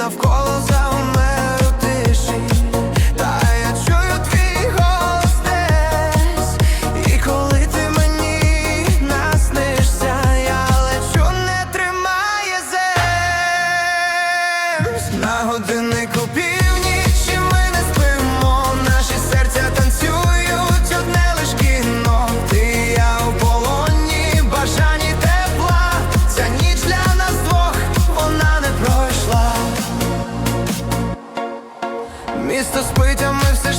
навколо місто спить, а ми все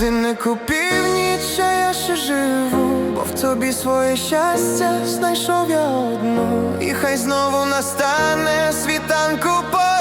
Не північ, а я ще живу, бо в тобі своє щастя знайшов я одну, і хай знову настане світанку пора